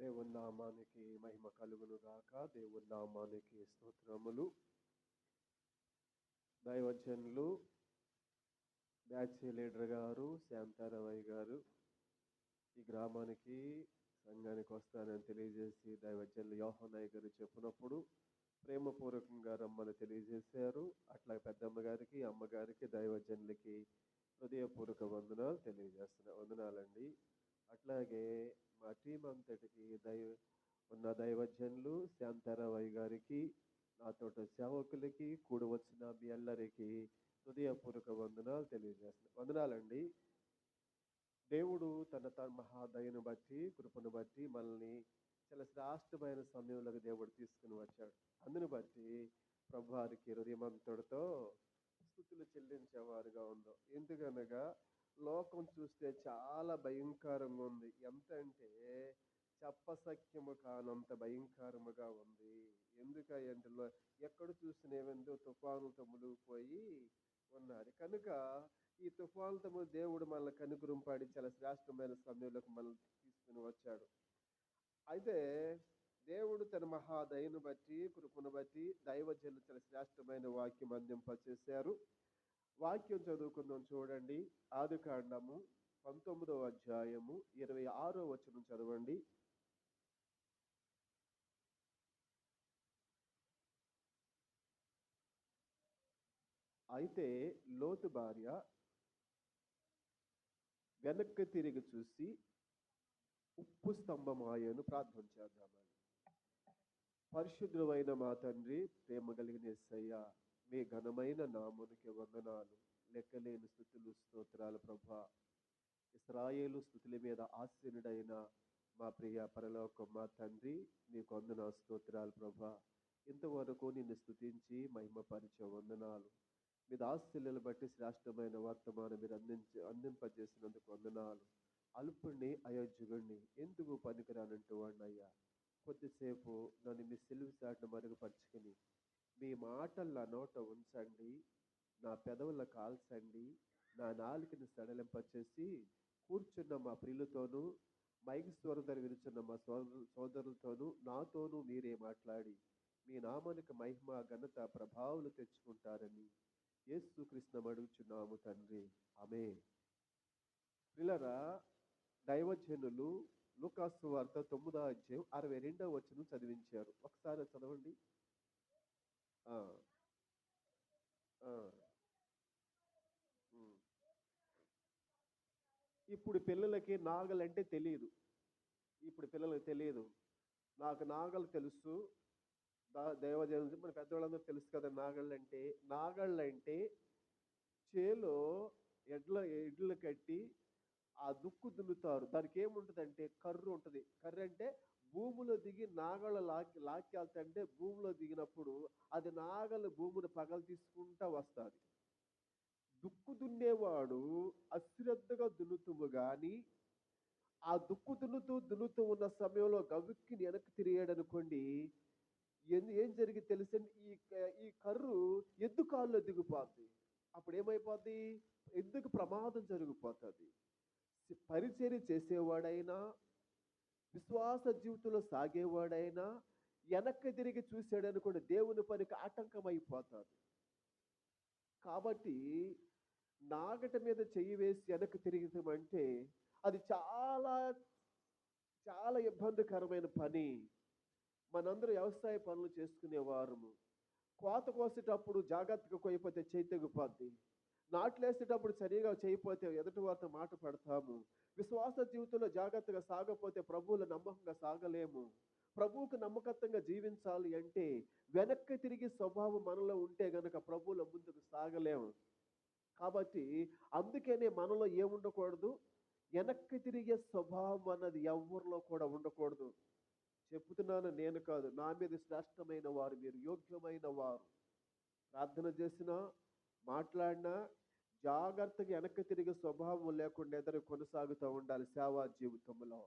దేవుని నామానికి మహిమ కలుగును గాక దేవుని నామానికి స్తోత్రములు. దైవజనులు బ్యాచ్ లీడర్ గారు శాంతారామయ్య గారు ఈ గ్రామానికి సంఘానికి వస్తానని తెలియజేసి దైవజనులు యోహనాయ్ గారు చెప్పినప్పుడు ప్రేమపూర్వకంగా రమ్మని తెలియజేశారు. అట్లా పెద్దమ్మ గారికి అమ్మగారికి దైవజనులకి హృదయపూర్వక వందనాలు తెలియజేస్తున్నా వందనాలండి. అట్లాగే మా టీం అంతటికి దైవ ఉన్న దైవజనులు శాంతారావయ్య గారికి నాతోట సేవకులకి కూడి వచ్చిన మీ అల్లరికి హృదయపూర్వక వందనాలు తెలియజేస్తున్నాను. వందనాలండి. దేవుడు తన తన మహాదయను బట్టి కృపను బట్టి మనల్ని చాలా శ్రేష్టమైన సమయంలోకి దేవుడు తీసుకుని వచ్చాడు. అందుని బట్టి ప్రభువారికి హృదయమంతుడితో స్థుతులు చెల్లించేవారుగా ఉందో. ఎందుకనగా లోకం చూస్తే చాలా భయంకరంగా ఉంది. ఎంత అంటే చెప్పసఖ్యము కానంత భయంకరముగా ఉంది. ఎందుకంటే ఎక్కడ చూసిన ఏమెందో తుఫానులతో మునిగిపోయి ఉన్నారు. కనుక ఈ తుఫానులతో దేవుడు మనల్ని కనుగురుంపాడి చాలా శ్రేష్టమైన సమయంలోకి మనల్ని తీసుకుని వచ్చాడు. అయితే దేవుడు తన మహాదయను బట్టి కృపను బట్టి దైవజనులు చాలా శ్రేష్టమైన వాక్యం అందింపచేశారు. వాక్యం చదువుకుందాం చూడండి. ఆది కాండము పంతొమ్మిదవ అధ్యాయము ఇరవై ఆరో వచనం చదవండి. అయితే లోతు భార్య వెనక్కి తిరిగి చూసి ఉప్పు స్తంభమాయను ప్రార్థన చేద్దామని. పరిశుద్ధమైన మా తండ్రి ప్రేమ కలిగిన యేసయ్య మీ ఘనమైన నామునికి వందనాలు. లెక్కలేని స్థుతులు స్తోత్రాలు ప్రభ. ఇస్రాయేలు స్థుతుల మీద ఆశీనుడైన మా ప్రియ పరలోక మా తండ్రి నీకు వందన స్తోత్రాలు ప్రభ. ఇంతవరకు నిన్ను స్థుతించి మహిమపరిచే వందనాలు. మీ దాస్తులను బట్టి శ్రేష్టమైన వర్తమానం మీరు అందించి అందింపజేసినందుకు వందనాలు. అల్పుణ్ణి అయోధ్యుగుణ్ణి ఎందుకు పనికిరానంటూ వాడినయ్యా కొద్దిసేపు నన్ను మీ సిలువు చాటును మరుగుపరుచుకుని మీ మాటలు నా నోట ఉంచండి నా పెదవుల కాల్చండి నా నాలుకని సడలింపచేసి కూర్చున్న మా ప్రియులతోనూ మైక్ స్వరం విరుచున్న మా సోదరు సోదరులతోనూ నాతోనూ మీరే మాట్లాడి మీ నామానికి మహిమ ఘనత ప్రభావాలు తెచ్చుకుంటారని యేసు కృష్ణ అడుగుచున్నాము తండ్రి. ఆమె పిల్లరా దైవజనులు లుకాసు వార్త తొమ్మిదో అధ్యాయం అరవై రెండవ వచనం చదివించారు. ఒకసారి చదవండి. ఇప్పుడు పిల్లలకి నాగలంటే తెలియదు ఇప్పుడు పిల్లలకి తెలియదు నాకు నాగలు తెలుసు. దా- మన పెద్దవాళ్ళందరూ తెలుసు కదా నాగళ్ళు అంటే నాగళ్ళు అంటే చేలో ఎడ్ల ఎడ్లు కట్టి ఆ దుక్కు దున్నుతారు. దానికి ఏముంటుందంటే కర్రు ఉంటుంది. కర్ర అంటే భూమిలో దిగి నాగళ్ళు లాక్కి లాక్కెళ్తుంటే భూమిలో దిగినప్పుడు అది నాగలు భూమిని పగలు తీసుకుంటా వస్తుంది. దుక్కు దున్నేవాడు అశ్రద్ధగా దున్నుతుము గాని ఆ దుక్కు దున్నుతూ దున్నుతూ ఉన్న సమయంలో గవిక్కి వెనక్కి తిరిగాడు అనుకోండి ఏం జరిగి తెలిసింది ఈ ఈ కర్రు ఎద్దు కాల్లో దిగిపోద్ది? అప్పుడు ఏమైపోద్ది ఎందుకు ప్రమాదం జరిగిపోతుంది? పరిచర్య చేసేవాడైనా విశ్వాస జీవితంలో సాగేవాడైనా వెనక్కి తిరిగి చూశాడు అనుకోండి దేవుని పనికి ఆటంకం అయిపోతాడు కాబట్టి నాగట మీద చెయ్యి వేసి వెనక్కి తిరిగితే అది చాలా చాలా ఇబ్బందికరమైన పని. మనందరూ వ్యవసాయ పనులు చేసుకునేవారము. కోత కోసేటప్పుడు జాగ్రత్తగా కోయిపోతే చేయి తెగిపోద్ది. నాట్లేసేటప్పుడు సరిగా చేయకపోతే ఎదుటి వారితో మాట పడతాము. విశ్వాస జీవితంలో జాగ్రత్తగా సాగపోతే ప్రభువుల నమ్మకంగా సాగలేము. ప్రభువుకు నమ్మకత్వంగా జీవించాలి అంటే వెనక్కి తిరిగి స్వభావం మనలో ఉంటే గనక ప్రభువుల ముందుకు సాగలేము. కాబట్టి అందుకనే మనలో ఏముండకూడదు? వెనక్కి తిరిగే స్వభావం అన్నది ఎవరిలో కూడా ఉండకూడదు. చెప్తున్నాను నేను కాదు నా మీద శ్రేష్టమైన వారు మీరు యోగ్యమైన వారు. ప్రార్థన చేసినా మాట్లాడినా జాగ్రత్తగా వెనక్కి తిరిగే స్వభావం లేకుండా ఎదురు కొనసాగుతూ ఉండాలి సేవా జీవితంలో.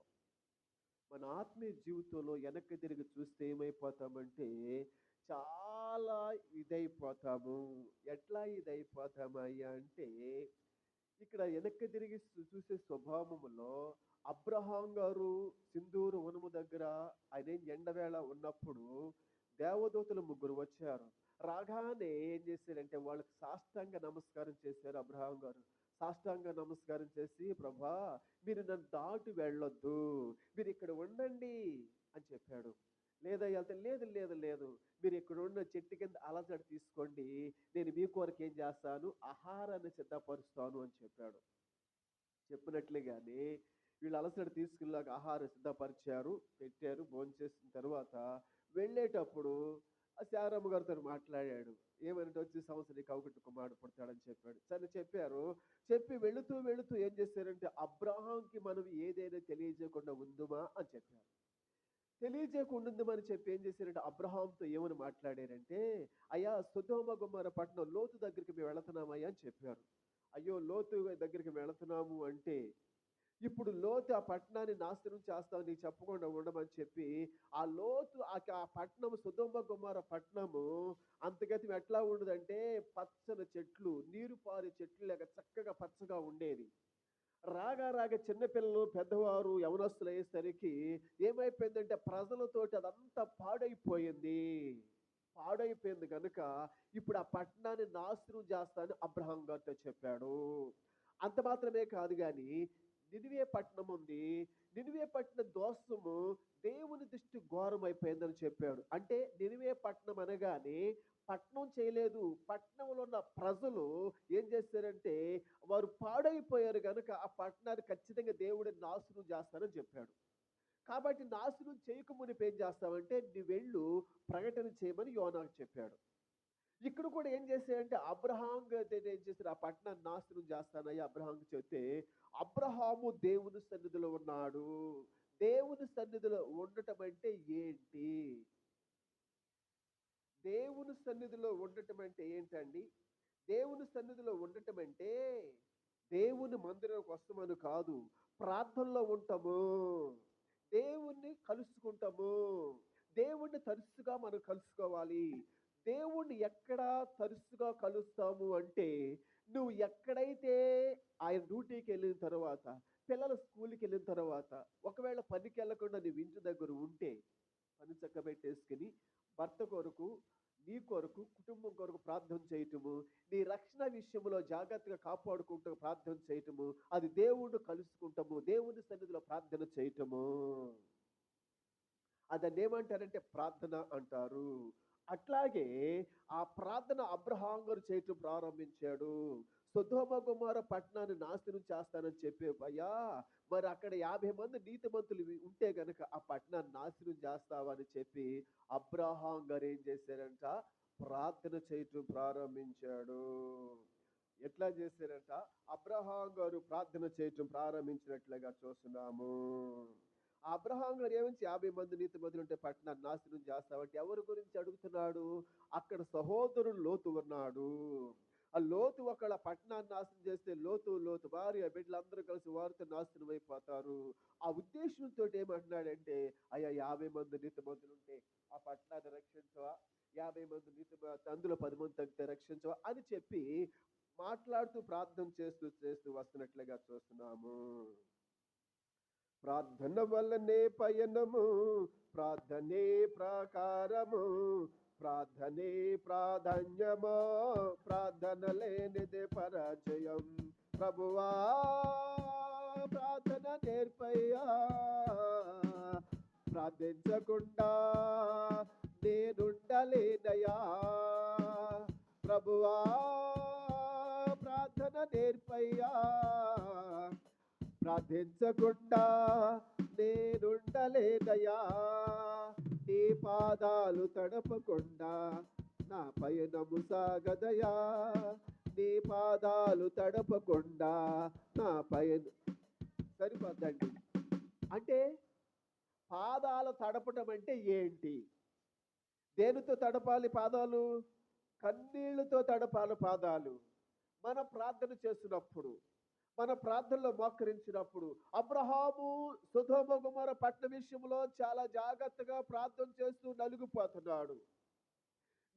మన ఆత్మీయ జీవితంలో వెనక్కి తిరిగి చూస్తే ఏమైపోతామంటే చాలా ఇదైపోతాము. ఎట్లా ఇదైపోతామయ్యా అంటే ఇక్కడ వెనక్కి తిరిగి చూసే స్వభావములో అబ్రహాం గారు సింధూరు వనము దగ్గర ఆయన ఎండవేళ ఉన్నప్పుడు దేవదూతలు ముగ్గురు వచ్చారు. రాగానే ఏం చేశారంటే వాళ్ళకి సాష్టాంగ నమస్కారం చేశారు అబ్రహాం గారు. సాష్టాంగ నమస్కారం చేసి ప్రభా మీరు నన్ను దాటి వెళ్ళొద్దు. మీరు ఇక్కడ ఉండండి అని చెప్పాడు. లేదా వెళ్తే లేదు లేదు లేదు. మీరు ఇక్కడ ఉన్న చెట్టు కింద అలజడి తీసుకోండి. నేను మీ కొరకు ఏం చేస్తాను? ఆహారాన్ని సిద్ధపరుస్తాను అని చెప్పాడు. చెప్పినట్లుగానే వీళ్ళు అలసట తీసుకెళ్ళాక ఆహారం సిద్ధపరిచారు. పెట్టారు. భోంచేసిన తర్వాత వెళ్ళేటప్పుడు శారమ్మ గారితో మాట్లాడాడు. ఏమంటే వచ్చి సంవత్సరం కౌకట్టు కుమారుడు పుడతాడని చెప్పాడు. సరే చెప్పారు. చెప్పి వెళుతూ వెళుతూ ఏం చేశారంటే అబ్రహాంకి మనం ఏదైనా తెలియజేయకుండా ఉందుమా? అని చెప్పారు. తెలియజేయకుండా ఉందమని చెప్పి ఏం చేశారంటే అబ్రహాంతో ఏమని మాట్లాడారంటే అయ్యా సుధోమ కుమార పట్టణం లోతు దగ్గరికి మేము వెళుతున్నామయ్యా అని చెప్పారు. అయ్యో లోతు దగ్గరికి వెళుతున్నాము అంటే ఇప్పుడు లోతు ఆ పట్టణాన్ని నాశనం చేస్తావు నీకు చెప్పకుండా ఉండమని చెప్పి ఆ లోతు ఆ పట్టణము సుధోమ కుమార పట్టణము అంతగతి ఎట్లా ఉండదంటే పచ్చని చెట్లు నీరు పారే చెట్లు లేక చక్కగా పచ్చగా ఉండేది రాగా రాగా చిన్నపిల్లలు పెద్దవారు యవనస్తులు అయ్యేసరికి ఏమైపోయిందంటే ప్రజలతోటి అదంతా పాడైపోయింది. పాడైపోయింది కనుక ఇప్పుడు ఆ పట్టణాన్ని నాశనం చేస్తానని అబ్రహం గారితో చెప్పాడు. అంత మాత్రమే కాదు కానీ నినివే పట్టణం ఉంది. నినివే పట్టిన దోషము దేవుని దృష్టి ఘోరం అయిపోయిందని చెప్పాడు. అంటే నినివే పట్టణం అనగానే పట్టణం చేయలేదు. పట్టణంలో ఉన్న ప్రజలు ఏం చేశారంటే వారు పాడైపోయారు కనుక ఆ పట్టణాన్ని ఖచ్చితంగా దేవుడిని నాశనం చేస్తానని చెప్పాడు. కాబట్టి నాశనం చేయకమునిపు ఏం చేస్తామంటే నీ వెళ్ళు ప్రకటన చేయమని యోనాకు చెప్పాడు. ఇక్కడ కూడా ఏం చేశాడంటే అబ్రహాం ఏం చేశారు ఆ పట్టణాన్ని నాశనం చేస్తానని అబ్రహాంకి చెప్తే అబ్రహాము దేవుని సన్నిధిలో ఉన్నాడు. దేవుని సన్నిధిలో ఉండటం అంటే ఏంటి? దేవుని సన్నిధిలో ఉండటం అంటే ఏంటండి? దేవుని సన్నిధిలో ఉండటం అంటే దేవుని మందిరంకి వస్తామని కాదు ప్రార్థనలో ఉంటాము. దేవుణ్ణి కలుసుకుంటాము. దేవుణ్ణి తరచుగా మనం కలుసుకోవాలి. దేవుణ్ణి ఎక్కడ తరచుగా కలుస్తాము అంటే నువ్వు ఎక్కడైతే ఆయన డ్యూటీకి వెళ్ళిన తర్వాత పిల్లల స్కూల్కి వెళ్ళిన తర్వాత ఒకవేళ పనికి వెళ్ళకుండా నువ్వు ఇంటి దగ్గర ఉంటే పని చక్కబెట్టేసుకుని భర్త కొరకు నీ కొరకు కుటుంబం కొరకు ప్రార్థన చేయటము నీ రక్షణ విషయంలో జాగ్రత్తగా కాపాడుకుంటూ ప్రార్థన చేయటము అది దేవుడు కలుసుకుంటాము దేవుని సన్నిధిలో ప్రార్థన చేయటము. అదన్నేమంటారంటే ప్రార్థన అంటారు. అట్లాగే ఆ ప్రార్థన అబ్రహాం గారు చేయటం ప్రారంభించాడు. సుధోమ కుమార పట్టణాన్ని నాశనం చేస్తానని చెప్పే అయ్యా మరి అక్కడ యాభై మంది నీతిమంతులు ఉంటే గనక ఆ పట్టణాన్ని నాశనం చేస్తావని చెప్పి అబ్రహాం గారు ఏం చేశారంట? ప్రార్థన చేయటం ప్రారంభించాడు. ఎట్లా చేశారంట? అబ్రహాం గారు ప్రార్థన చేయటం ప్రారంభించినట్లుగా చూస్తున్నాము. ఆ అబ్రహాం గారు ఏమించి యాభై మంది నీతి మందులు ఉంటే పట్టణాన్ని నాశనం చేస్తామంటే ఎవరి గురించి అడుగుతున్నాడు? అక్కడ సహోదరుడు లోతు ఉన్నాడు. ఆ లోతు ఒకళ్ళ పట్టణాన్ని నాశనం చేస్తే లోతు లోతు భార్య బిడ్డలందరూ కలిసి వారితో నాశనం అయిపోతారు. ఆ ఉద్దేశంతో ఏమంటున్నాడంటే అయ్యా యాభై మంది నీతి మందులు ఉంటే ఆ పట్టణాన్ని రక్షించవా? యాభై మంది నీతి అందులో పది మంది తగ్గితే రక్షించవా? అని చెప్పి మాట్లాడుతూ ప్రార్థన చేస్తూ చేస్తూ వస్తున్నట్లుగా చూస్తున్నాము. ప్రార్థన వల్లనే పయనము ప్రార్థనే ప్రాకారము ప్రార్థనే ప్రాధాన్యము ప్రార్థన లేనిదే పరాజయం. ప్రభువా ప్రార్థన నేర్పయ్యా. ప్రార్థించకుండా నేనుండలేదయా ప్రభువా ప్రార్థన నేర్పయ్యా. ప్రార్థించకుండా నేనుండలేదయా నీ పాదాలు తడపకుండా నా పయనము సాగదయా నీ పాదాలు తడపకుండా నా పయన సరిపోద్దండి. అంటే పాదాలు తడపడం అంటే ఏంటి? దేనితో తడపాలి పాదాలు? కన్నీళ్ళతో తడపాలి పాదాలు. మన ప్రార్థన చేస్తున్నప్పుడు మన ప్రార్థనలో మోకరించినప్పుడు అబ్రహాము సుధోమ కుమార పట్టణ విషయంలో చాలా జాగ్రత్తగా ప్రార్థన చేస్తూ నలిగిపోతున్నాడు.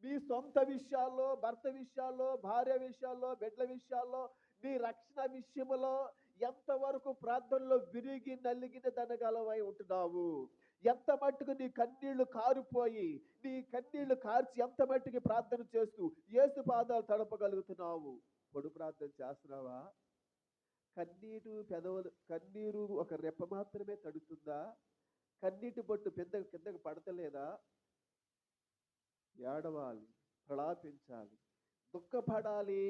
మీ సొంత విషయాల్లో భర్త విషయాల్లో భార్య విషయాల్లో బిడ్డల విషయాల్లో నీ రక్షణ విషయంలో ఎంతవరకు ప్రార్థనలో విరిగి నలిగిన దనగలవై ఉంటున్నావు? ఎంత మట్టుకు నీ కన్నీళ్ళు కారిపోయి నీ కన్నీళ్ళు కార్చి ఎంత మట్టుకు ప్రార్థన చేస్తూ ఏసు పాదాలు తడపగలుగుతున్నావు? పొడు ప్రార్థన చేస్తున్నావా? కన్నీరు పెదవులు కన్నీరు ఒక రెప్ప మాత్రమే తడుతుందా? కన్నీటి బొట్టు పెద్ద కిందకు పడతలేదా? ఏడవాలి ప్రలాపించాలి దుఃఖపడాలి.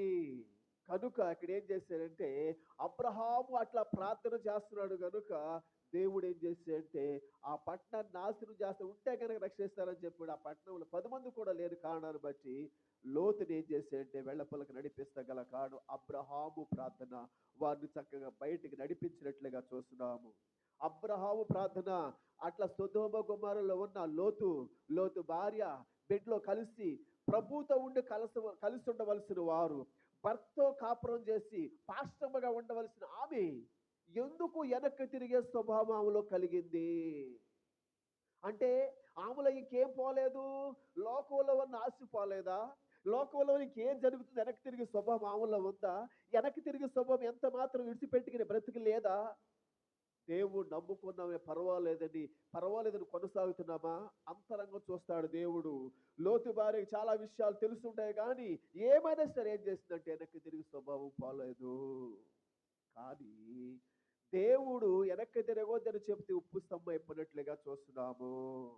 కనుక ఇక్కడ ఏం చేశాడంటే అబ్రహాము అట్లా ప్రార్థన చేస్తున్నాడు కనుక దేవుడు ఏం చేశాడంటే ఆ పట్టణాన్ని నాశనం చేస్తే ఉంటే కనుక రక్షిస్తారని చెప్పాడు. ఆ పట్టణంలో పది మంది కూడా లేని కారణాన్ని బట్టి లోతుని ఏం చేశాడంటే వెళ్ళపలకు నడిపిస్తగల కాడు అబ్రహాము ప్రార్థన వారిని చక్కగా బయటికి నడిపించినట్లుగా చూస్తున్నాము. అబ్రహాము ప్రార్థన అట్లా సుధోమ కుమారులో ఉన్న లోతు లోతు భార్య బెడ్లో కలిసి ప్రభుతో ఉండి కలిసి కలిసి ఉండవలసిన వారు భర్తతో కాపురం చేసి పాశ్రమగా ఉండవలసిన ఆమె ఎందుకు వెనక్కి తిరిగే స్వభావం ఆమెలో కలిగింది? అంటే ఆమెలో ఇంకేం పోలేదు? లోకంలో ఉన్న ఆశ పోలేదా? లోకంలో ఏం జరుగుతుంది? వెనక్కి తిరిగి స్వభావం ఆమెలో ఉందా? వెనక్కి తిరిగి స్వభావం ఎంత మాత్రం విడిచిపెట్టుకునే బ్రతికి లేదా? దేవుడు నమ్ముకున్నామే పర్వాలేదని పర్వాలేదని కొనసాగుతున్నామా? అంతరంగం చూస్తాడు దేవుడు. లోతు భార్యకు చాలా విషయాలు తెలుసుంటాయి కానీ ఏమైనా సరే ఏం చేసిందంటే వెనక్కి తిరిగి స్వభావం పోలేదు. కానీ దేవుడు వెనక్కి తిరగొద్దని చెప్తే ఉప్పు స్తంభం ఇప్పినట్లుగా చూస్తున్నాము.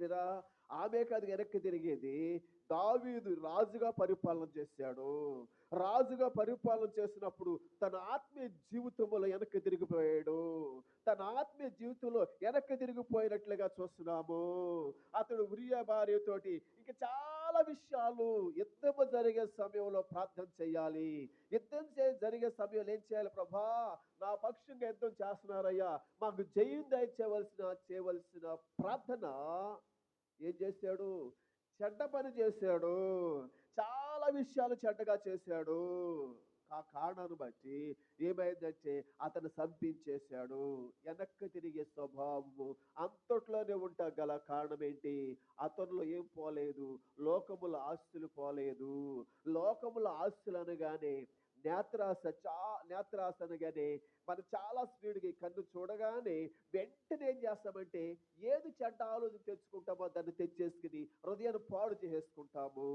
లేదా ఆమె కాదు వెనక్కి తిరిగేది. దావీదు రాజుగా పరిపాలన చేశాడు. రాజుగా పరిపాలన చేసినప్పుడు తన ఆత్మీయ జీవితంలో వెనక్కి తిరిగిపోయాడు. తన ఆత్మీయ జీవితంలో వెనక్కి తిరిగిపోయినట్లుగా చూస్తున్నాము. అతడు ఉరియా భార్యతోటి ఇంకా చాలా విషయాలు యుద్ధము జరిగే సమయంలో ప్రార్థన చేయాలి. యుద్ధం చే- జరిగే సమయంలో ఏం చేయాలి ప్రభా? నా పక్షంగా యుద్ధం చేస్తున్నారయ్యా. మాకు జయం దయచేయవలసిన చేయవలసిన ప్రార్థన ఏం చేశాడు? చెడ్డ పని చేశాడు. చాలా విషయాలు చెడ్డగా చేశాడు. ఆ కారణాన్ని బట్టి ఏమైందంటే అతను సంపించేశాడు వెనక్కి తిరిగే స్వభావము అంతట్లోనే ఉంటా గల కారణం ఏంటి అతనిలో ఏం పోలేదు? లోకముల ఆస్తులు పోలేదు. లోకముల ఆస్తులు అనగానే నేత్రాస చా నేత్రాస మనం చాలా స్పీడ్గా కన్ను చూడగానే వెంటనే ఏం చేస్తామంటే ఏది చెడ్డ ఆలోచన తెచ్చుకుంటామో దాన్ని తెచ్చేసుకుని హృదయాన్ని పాడు చేసుకుంటాము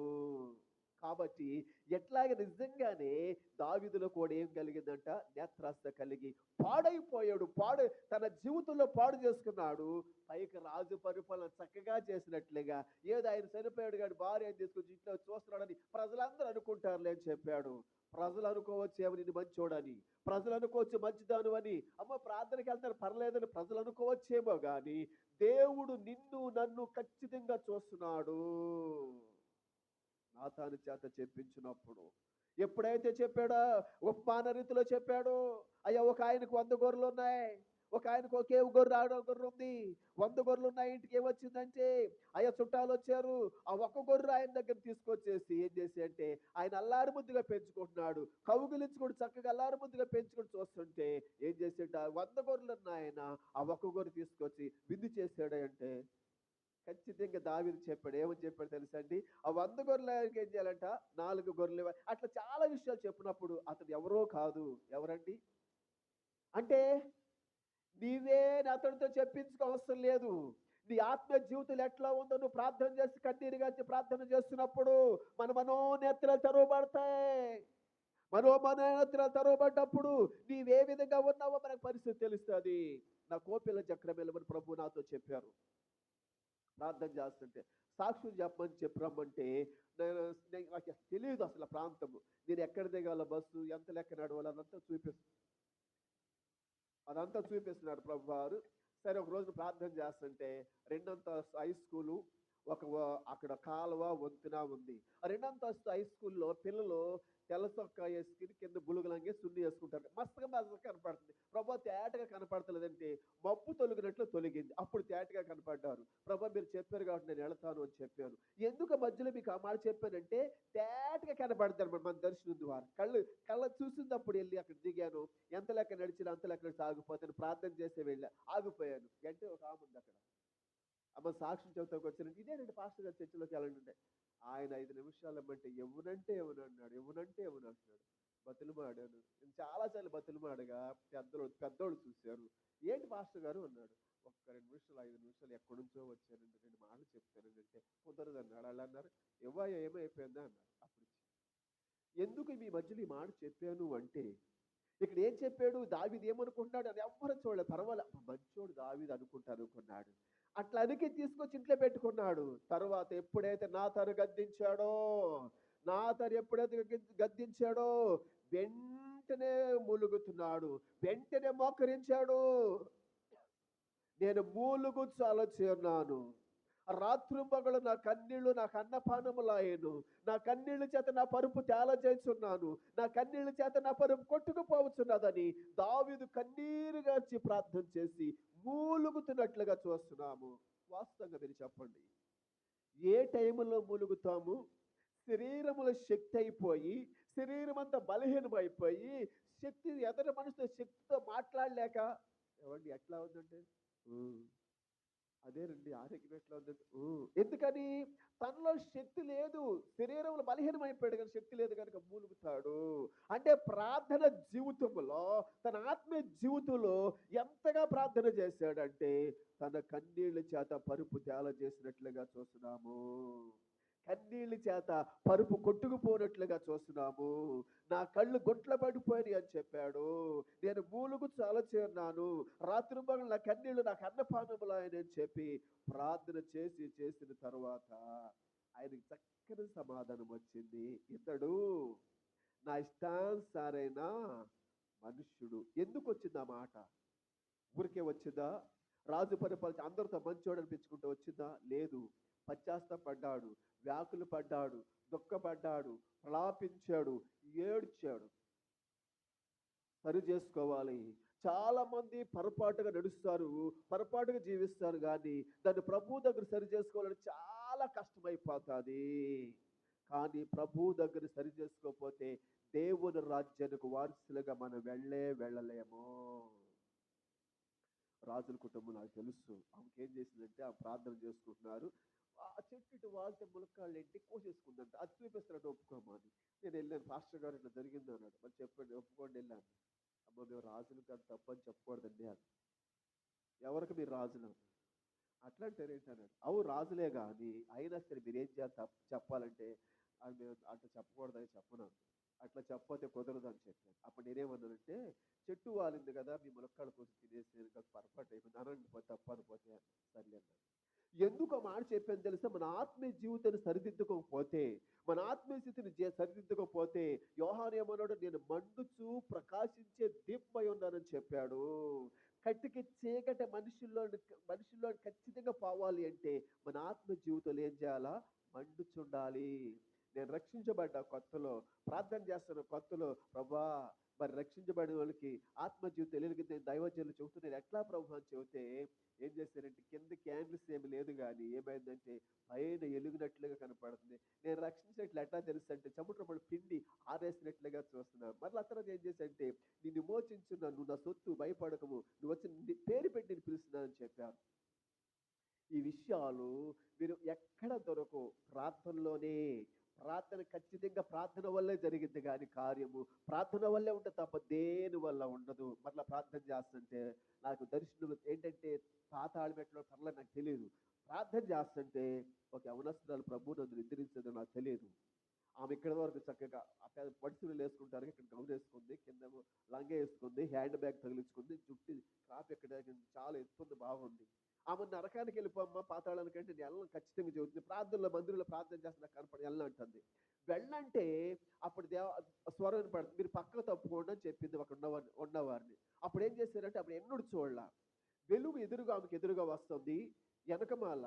కాబట్టి ఎట్లాగ నిజంగానే దావిదులో కూడా ఏం కలిగిందంట? నేత్రాస్త కలిగి పాడైపోయాడు. పాడు తన జీవితంలో పాడు చేసుకున్నాడు. పైకి రాజు పరిపాలన చక్కగా చేసినట్లుగా ఏదో ఆయన చనిపోయాడు కానీ భార్య తీసుకొచ్చి ఇంట్లో చూస్తున్నాడని ప్రజలందరూ అనుకుంటారులే అని చెప్పాడు. ప్రజలు అనుకోవచ్చు ఏమని నేను మంచోడని. ప్రజలు అనుకోవచ్చు మంచిదాను అని. అమ్మ ప్రార్థనకి వెళ్తారు పర్లేదని ప్రజలు అనుకోవచ్చేమో కానీ దేవుడు నిన్ను నన్ను ఖచ్చితంగా చూస్తున్నాడు. నాతాను చేత చెప్పించినప్పుడు. ఎప్పుడైతే చెప్పాడో ఉపమాన రీతిలో చెప్పాడు అయ్యా ఒక ఆయనకు వంద గొర్రెలు ఉన్నాయి ఒక ఆయనకు ఒకే గొర్రె ఆడో గొర్రె ఉంది. వంద గొర్రెలు ఉన్నాయి ఇంటికి ఏమొచ్చిందంటే అయ్యా చుట్టాలు వచ్చారు. ఆ ఒక్క గొర్రె ఆయన దగ్గర తీసుకొచ్చేసి ఏం చేసి అంటే ఆయన అల్లారు ముద్దుగా పెంచుకుంటున్నాడు. కౌగిలించుకుని చక్కగా అల్లారు ముద్దుగా పెంచుకుని చూస్తుంటే ఏం చేసేట వంద గొర్రెలు ఉన్నాయి ఆయన ఆ ఒక్క గొర్రె తీసుకొచ్చి విందు చేసాడు అంటే ఖచ్చితంగా దావిది చెప్పాడు. ఏమని చెప్పాడు తెలుసండి? ఆ వంద గొర్రెలకి ఏం చేయాలంట? నాలుగు గొర్రెలు ఇవ్వాలి. అట్లా చాలా విషయాలు చెప్పినప్పుడు అతడు ఎవరో కాదు. ఎవరండి? అంటే నీవే అతడితో చెప్పించుకో అవసరం లేదు. నీ ఆత్మ జీవితం ఎట్లా ఉందో నువ్వు ప్రార్థన చేసి కన్నీరు గాచి ప్రార్థన చేస్తున్నప్పుడు మన మనోనేత్రాలు తెరవబడతాయి. మనో మనోనేత్రాలు తెరవబడ్డప్పుడు నీవే విధంగా ఉన్నావో మనకు పరిస్థితి తెలుస్తుంది. నా కోపిల చక్రం వెళ్ళమని ప్రభు నాతో చెప్పారు. ప్రార్థన చేస్తుంటే సాక్షులు చెప్పమని చెప్పి రమ్మంటే నేను నాకు తెలియదు అసలు ఆ ప్రాంతము. నేను ఎక్కడ దిగాల బస్సు ఎంత లెక్క నడవాలి అదంతా చూపిస్తుంది అదంతా చూపిస్తున్నాడు ప్రభు వారు సరే ఒక రోజు ప్రార్థన చేస్తుంటే రెండంత హై స్కూలు ఒక అక్కడ కాలువ వంతెన ఉంది. రెండంతస్తు హై స్కూల్లో పిల్లలు తెల్ల చొక్కా వేసుకుని కింద బులుగులంగే సున్ని వేసుకుంటారు. మస్తుగా మస్తుగా కనపడుతుంది. ప్రభా తేటగా కనపడతలేదంటే మబ్బు తొలగినట్లు తొలగింది. అప్పుడు తేటగా కనపడ్డారు. ప్రభా మీరు చెప్పారు కాబట్టి నేను వెళతాను అని చెప్పాను ఎందుకు మధ్యలో మీకు ఆ మాట చెప్పానంటే తేటగా కనపడతారు మన దర్శనం ద్వారా. కళ్ళు కళ్ళ చూసినప్పుడు వెళ్ళి అక్కడ దిగాను. ఎంత లెక్క నడిచిన అంత లెక్క సాగిపోతాను. ప్రార్థన చేసే వెళ్ళా. ఆగిపోయాను. అంటే ఒక ఆమె ఉంది అక్కడ. అమ్మ సాక్షి చెబుతాకు వచ్చినట్టు ఇదేనండి పాస్టర్ గారు చర్చలోకి వెళ్ళండి ఆయన ఐదు నిమిషాలు ఇవ్వమంటే ఎవనంటే ఎవను అన్నాడు ఎవనంటే ఎవను అంటున్నాడు? బతులుమాడాను. నేను చాలాసార్లు బతులుమాడగా పెద్దలు పెద్దోళ్ళు చూశారు. ఏంటి పాస్టర్ గారు అన్నాడు. ఒక్క రెండు నిమిషాలు ఐదు నిమిషాలు ఎక్కడి నుంచో వచ్చానండి రెండు మాటలు చెప్తానండి అంటే కుదరదు అన్నాడు వాళ్ళు అన్నారు. ఇవ్వ ఏమైపోయిందా అన్నారు. అప్పుడు ఎందుకు మీ మధ్యలో ఈ మాట చెప్పాను అంటే ఇక్కడ ఏం చెప్పాడు? దావిది ఏమనుకుంటున్నాడు? అని ఎవ్వరు చూడలేదు. పర్వాలేదు మంచోడు దావిది అనుకుంటాను అనుకున్నాడు అట్లా అనికి తీసుకొచ్చి ఇంట్లో పెట్టుకున్నాడు. తర్వాత ఎప్పుడైతే నా తను గద్దించాడో నా తను ఎప్పుడైతే గద్దించాడో వెంటనే మూలుగుతున్నాడు. వెంటనే మోకరించాడు. నేను మూలుగుచ్చాలొచ్చి ఉన్నాను. రాత్రింపగలు నా కన్నీళ్ళు కన్నపానము లాయను. నా కన్నీళ్ళ చేత నా పరుపు తేల చేస్తున్నాను. నా కన్నీళ్ళ చేత నా పరుపు కొట్టుకుపోవచ్చున్నదని దావిదు కన్నీరు గార్చి ప్రార్థన చేసి మూలుగుతున్నట్లుగా చూస్తున్నాము. వాస్తవంగా మీరు చెప్పండి. ఏ టైంలో మూలుగుతాము? శరీరములో శక్తి అయిపోయి శరీరం అంతా బలహీనమైపోయి శక్తి ఎదటి మనిషితో శక్తితో మాట్లాడలేక ఏమండి ఎట్లా ఉందంటే? అదేనండి ఆరోగ్యం ఎట్లా ఉందంటే? ఎందుకని? తనలో శక్తి లేదు. శరీరంలో బలహీనమైపోయాడు కానీ శక్తి లేదు కనుక మూలుగుతాడు. అంటే ప్రార్థన జీవితంలో తన ఆత్మీయ జీవితంలో ఎంతగా ప్రార్థన చేశాడంటే తన కన్నీళ్ళ చేత పరుపు తేల చేసినట్లుగా చూస్తున్నాము. కన్నీళ్ళ చేత పరుపు కొట్టుకుపోనట్లుగా చూస్తున్నాము. నా కళ్ళు గొట్ల పడిపోయి అని చెప్పాడు. నేను మూలుగు చాలా చేరినాను రాత్రి పగలు నా కన్నీళ్ళు నాకు అన్నపానములాయని చెప్పి ప్రార్థన చేసి చేసిన తర్వాత ఆయనకి చక్కని సమాధానం వచ్చింది. ఇతడు నా ఇష్టానుసారైన మనుష్యుడు. ఎందుకు వచ్చింది ఆ మాట? ఊరికే వచ్చిందా? రాజు పరిపాలించి అందరితో మంచోడు అనిపించుకుంటూ వచ్చిందా? లేదు. పశ్చాత్తపడ్డాడు వ్యాకులు పడ్డాడు దుఃఖపడ్డాడు ప్రలాపించాడు ఏడ్చాడు. సరి చేసుకోవాలి. చాలా మంది పొరపాటుగా నడుస్తారు పొరపాటుగా జీవిస్తారు కానీ దాన్ని ప్రభు దగ్గర సరి చేసుకోవాలని చాలా కష్టమైపోతుంది. కానీ ప్రభు దగ్గర సరి చేసుకోకపోతే దేవుని రాజ్యానికి వారసులుగా మనం వెళ్ళే వెళ్ళలేము. రాజుల కుటుంబం నాకు తెలుసు. ఆమెకేం ఏం చేసిందంటే ఆ ప్రార్థన చేసుకుంటున్నారు. ఆ చెట్టు ఇటు వాళ్తే ములక్కాళ్ళు ఎంటి కోసేసుకుందంట. అది చూపిస్తున్నట్టు ఒప్పుకోమని నేను వెళ్ళాను. పాస్టర్ గారు ఇట్లా జరిగింది అన్నాడు. మరి చెప్పండి ఒప్పుకోండి వెళ్ళాను. అమ్మ మేము రాజులు కాదు తప్పని చెప్పకూడదండి అని ఎవరికి మీరు రాజులు? అట్లాంటి అట్లా ఏంటన్నాడు అవు రాజులే కానీ అయినా సరే మీరు ఏం చేయాలి తప్ప చెప్పాలంటే అది మేము అట్లా చెప్పకూడదని చెప్పను అట్లా చెప్పతే కుదరదు అని చెప్పాను అప్పుడు నేనేమన్నానంటే చెట్టు వాలింది కదా మీ ములక్కాళ్ళ కోసం తినేసి ఇంకా పొరపాటు అయిపోయింది. అనండి పోతే తప్పని పోతే అన్నాడు. సర్లే అన్నాడు. ఎందుకు ఆ మాట చెప్పాను తెలుసా? మన ఆత్మీయ జీవితాన్ని సరిదిద్దుకోకపోతే మన ఆత్మీయ స్థితిని సరిదిద్దుకోకపోతే యోహాన్ ఏమన్నాడు? నేను మండుచు ప్రకాశించే దీపమై ఉన్నానని చెప్పాడు. కట్టికి చీకటి మనుషుల్లో మనుషుల్లో ఖచ్చితంగా పోవాలి అంటే మన ఆత్మ జీవితంలో ఏం చేయాలా? మండుచుండాలి. నేను రక్షించబడ్డా కొత్తలో ప్రార్థన చేస్తున్న కొత్తలో ప్రభా మరి రక్షించబడిన వాళ్ళకి ఆత్మ జీవితం ఎలిగితే దైవజనులు చెబుతున్నాను ఎట్లా ప్రభు అని చెబితే ఏం చేశారంటే కింద క్యాండిల్స్ ఏమి లేదు కానీ ఏమైందంటే పైన ఎలుగునట్లుగా కనపడుతుంది. నేను రక్షించినట్లు ఎట్లా తెలుసు అంటే చెమటపడి పిండి ఆరేసినట్లుగా చూస్తున్నాను మరలా తర్వాత ఏం చేశారంటే నిన్ను మోచించున్నా నువ్వు నా సొత్తు భయపడకము నువ్వు వచ్చి పేరు పెట్టి నేను పిలుస్తున్నానని చెప్పారు. ఈ విషయాలు మీరు ఎక్కడ దొరకవు. ప్రార్థనలోనే ప్రార్థన ఖచ్చితంగా ప్రార్థన వల్లే జరిగింది కానీ కార్యము. ప్రార్థన వల్లే ఉంటే తప్ప దేని వల్ల ఉండదు. మరలా ప్రార్థన చేస్తుంటే నాకు దర్శనం ఏంటంటే పాతాళ మెట్లో పర్లే నాకు తెలియదు. ప్రార్థన చేస్తుంటే ఒక యవనస్తురాలు ప్రభు నన్ను నిద్రించదు నాకు తెలియదు. ఆమె ఇక్కడ వరకు చక్కగా పడుచులు వేసుకుంటారు ఇక్కడ గౌన్ వేసుకుంది కింద లంగ వేసుకుంది హ్యాండ్ బ్యాగ్ తగిలించుకుంది జుట్టు క్రాప్ ఎక్కడ చాలా ఎత్తుంది బాగుంది. ఆమె నరకానికి వెళ్ళిపోమ్మా పాతాళానికి అంటే నేను వెళ్ళను ఖచ్చితంగా చెబుతుంది ప్రార్థనలో మందిరంలో ప్రార్థన చేస్తున్నా కనపడి వెళ్ళను వెళ్ళంటే అప్పుడు దేవ స్వరం వినపడుతుంది. మీరు పక్కకు తప్పుకోండి అని చెప్పింది ఒక ఉన్నవారిని ఉన్నవారిని. అప్పుడు ఏం చేశారంటే అప్పుడు ఎన్నుడు చూడాల. వెలుగు ఎదురుగా ఆమెకు ఎదురుగా వస్తుంది. వెనకమాల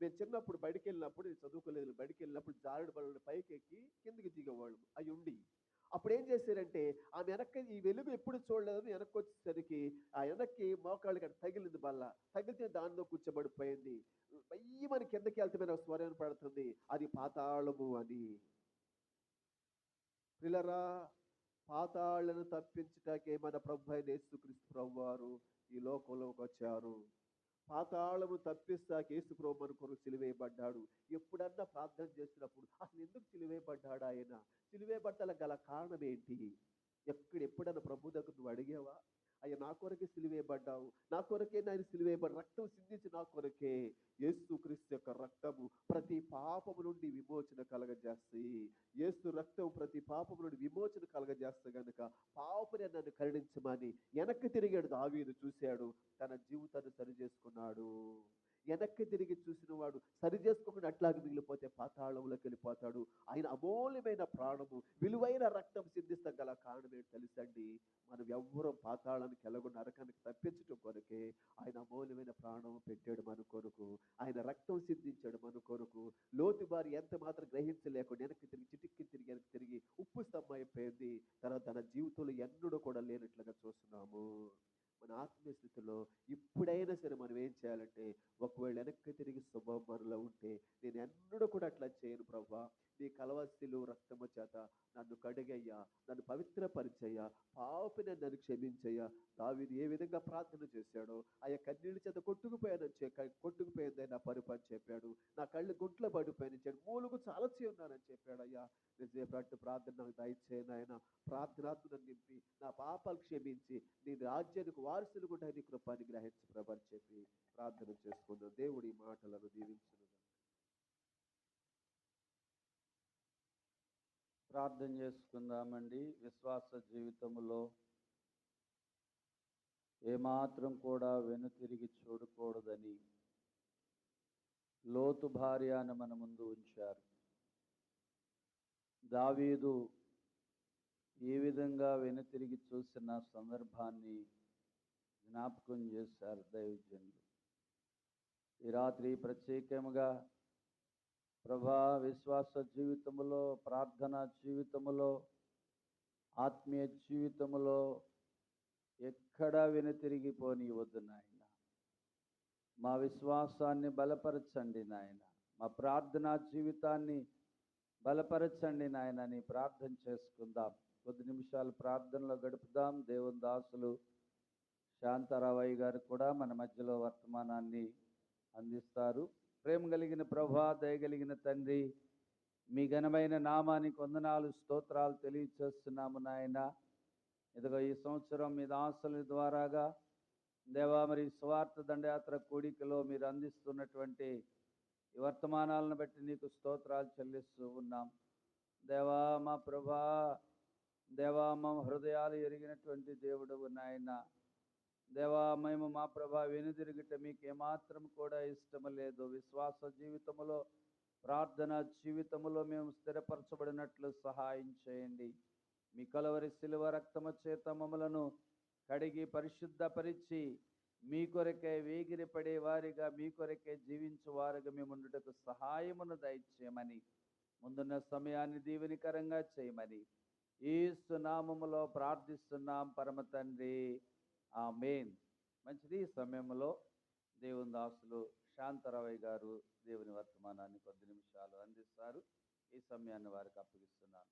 మేము చిన్నప్పుడు బయటికి వెళ్ళినప్పుడు నేను చదువుకోలేదు బయటికి వెళ్ళినప్పుడు జారుడు బళ్ళు పైకి ఎక్కి కిందికి దిగేవాళ్ళు. అవి ఉండి అప్పుడు ఏం చేశారంటే ఆమె వెనక్కి ఈ వెలుగు ఎప్పుడు చూడలేదని వెనక్కి వచ్చేసరికి ఆ వెనక్కి మోకాళ్ళు కానీ తగిలింది బల్ల. తగిలితే దానిలో కూర్చోబడిపోయింది. మయ్యి మన కిందకి వెళ్తే స్వరం పడుతుంది. అది పాతాళము అని. పిల్లరా పాతాళ్ళను తప్పించటాకే మన ప్రభు అయిన యేసుక్రీస్తు ప్రభు వారు ఈ లోకంలోకి వచ్చారు. పాతాళము తప్పిస్తాక యేసు ప్రభు మన కొరకు సిలువేయబడ్డాడు. ఎప్పుడన్నా ప్రార్థన చేసినప్పుడు అసలు ఎందుకు సిలువేయబడ్డాడు ఆయన? సిలువేయబడ్డల గల కారణం ఏంటి? ఎక్కడ ఎప్పుడన్నా ప్రభు దగ్గర నువ్వు అడిగావా? అయ్యా నా కొరకే సిలివేయబడ్డావు. నా కొరకే నాయన సిలివేయబడి రక్తం సిందించి నా కొరకే యేసు క్రీస్తు యొక్క రక్తము ప్రతి పాపము నుండి విమోచన కలగజేస్తాయి యేసు రక్తం ప్రతి పాపము నుండి విమోచన కలగజేస్తే గనుక పాపని నన్ను కరుణించమని వెనక్కి తిరిగాడు దావీదు చూశాడు. తన జీవితాన్ని సరి చేసుకున్నాడు వెనక్కి తిరిగి చూసిన వాడు సరి చేసుకోకుండా అట్లాగే మిగిలిపోతే పాతాళంలోకి వెళ్ళిపోతాడు. ఆయన అమూల్యమైన ప్రాణము విలువైన రక్తం సిద్ధిస్తా గల కారణం తెలుసండి? మనం ఎవ్వరం పాతాళానికి వెళ్ళకుండా నరకానికి తప్పించడం కొరకే ఆయన అమూల్యమైన ప్రాణం పెట్టాడు మన కొరకు. ఆయన రక్తం సిద్ధించాడు మన కొరకు. లోతు బారి ఎంత మాత్రం గ్రహించలేకుండా వెనక్కి తిరిగి చిటిక్కి తిరిగి వెనక్కి తిరిగి ఉప్పు స్తంభం అయిపోయింది. తర్వాత తన జీవితంలో ఎన్నడూ కూడా లేనట్లుగా చూస్తున్నాము. మన ఆత్మీయ స్థితిలో ఇప్పుడైనా సరే మనం ఏం చేయాలంటే ఒకవేళ వెనక్కి తిరిగి స్వభావం మనలో ఉంటే నేను ఎన్నడూ కూడా అట్లా చేయను ప్రభా. నీ కలవస్తిలు రక్తము చేత నన్ను కడిగయ్యా నన్ను పవిత్రపరిచయ్యా పాపిని నన్ను క్షమించయ్యా. దావీదు ఏ విధంగా ప్రార్థన చేశాడో ఆయా కన్నీళ్ళ చేత కొట్టుకుపోయానని చె- కొట్టుకుపోయిందని నా పరుపు అని చెప్పాడు. నా కళ్ళు గుంట్లో పడిపోయాను చెప్పాడు మూలుగు చాలచి ఉన్నానని చెప్పాడు అయ్యా నిజేపట్టు ప్రార్థన నాకు దయచేయను ఆయన ప్రార్థనాత్మను నింపి నా పాపాలు క్షమించి నీ రాజ్యానికి వారసులు కూడా నీ కృపాన్ని గ్రహించి ప్రభని చెప్పి ప్రార్థన చేసుకుందాం. దేవుడి మాటలను దీవించను. ప్రార్థన చేసుకుందామండి. విశ్వాస జీవితంలో ఏమాత్రం కూడా వెనుతిరిగి చూడకూడదని లోతు భార్యను మన ముందు ఉంచారు. దావీదు ఏ విధంగా వెనుతిరిగి చూసిన సందర్భాన్ని జ్ఞాపకం చేశారు దైవజనులు. ఈ రాత్రి ప్రత్యేకముగా ప్రభా విశ్వాస జీవితములో ప్రార్థన జీవితములో ఆత్మీయ జీవితములో ఎక్కడా వెనుతిరిగిపోని వద్దు నాయన. మా విశ్వాసాన్ని బలపరచండి నాయన. మా ప్రార్థనా జీవితాన్ని బలపరచండి నాయన అని ప్రార్థన చేసుకుందాం. కొద్ది నిమిషాలు ప్రార్థనలో గడుపుదాం. దేవుని దాసులు శాంతారావయ్య గారు కూడా మన మధ్యలో వర్తమానాన్ని అందిస్తారు. ప్రేమ కలిగిన ప్రభా దయగలిగిన తండ్రి మీ ఘనమైన నామానికి వందనాలు స్తోత్రాలు తెలియచేస్తున్నాము నాయన. ఇదిగో ఈ సంవత్సరం మీ దాసుల ద్వారాగా దేవా మరి స్వార్థ దండయాత్ర కూడికలో మీరు అందిస్తున్నటువంటి ఈ వర్తమానాలను బట్టి నీకు స్తోత్రాలు చెల్లిస్తూ ఉన్నాం. దేవా మా ప్రభా దేవా మా హృదయాలు ఎరిగినటువంటి దేవుడు నాయన. దేవా మేము మా ప్రభా వెనుదిరిగిట మీకు ఏమాత్రం కూడా ఇష్టం లేదు. విశ్వాస జీవితములో ప్రార్థన జీవితములో మేము స్థిరపరచబడినట్లు సహాయం చేయండి. మీ కలవరి శిలువ రక్తము చేత మమ్మలను కడిగి పరిశుద్ధపరిచి మీ కొరకే వేగిరి పడే వారిగా మీ కొరకే జీవించు వారుగా మేము ఉండుటకు సహాయమును దయచేయమని ముందున్న సమయాన్ని దీవెనికరంగా చేయమని ఈ సునామములో ప్రార్థిస్తున్నాం పరమ తండ్రి. ఆ మెయిన్ మంచిది ఈ సమయంలో దేవుని దాసులు శాంతరావయ్య గారు దేవుని వర్తమానాన్ని కొద్ది నిమిషాలు అందిస్తారు. ఈ సమయాన్ని వారికి అప్పగిస్తున్నాను.